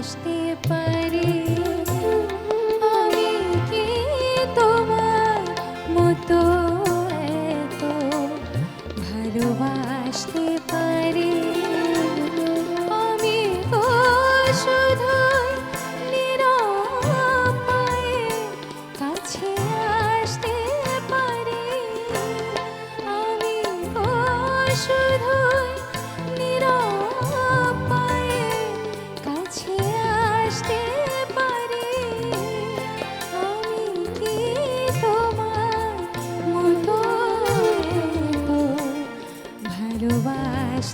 আসতে পারি। আমি কি তোমার মতো ভালোবাসতে পারি? আমি তো শুধু কাছে আসতে পারি। আমি শুধু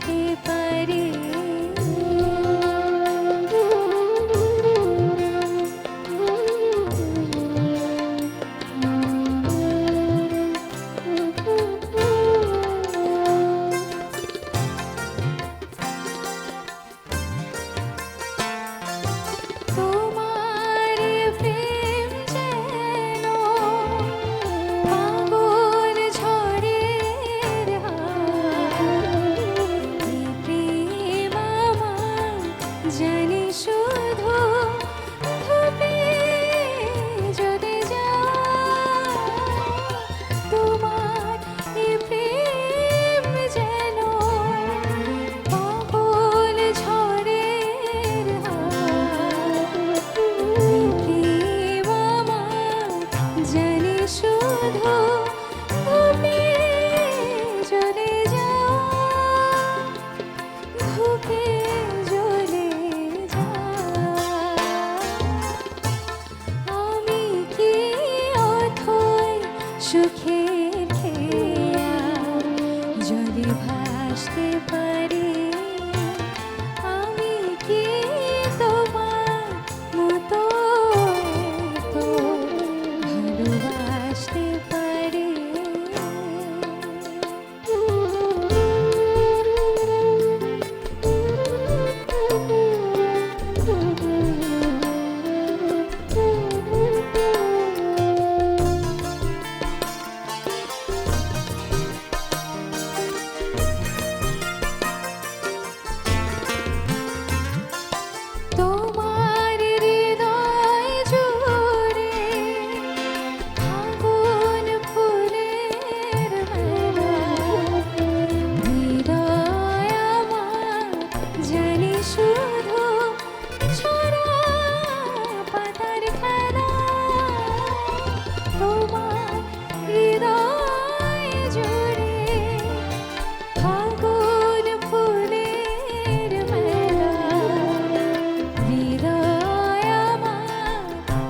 के परे জানি শুধু के पर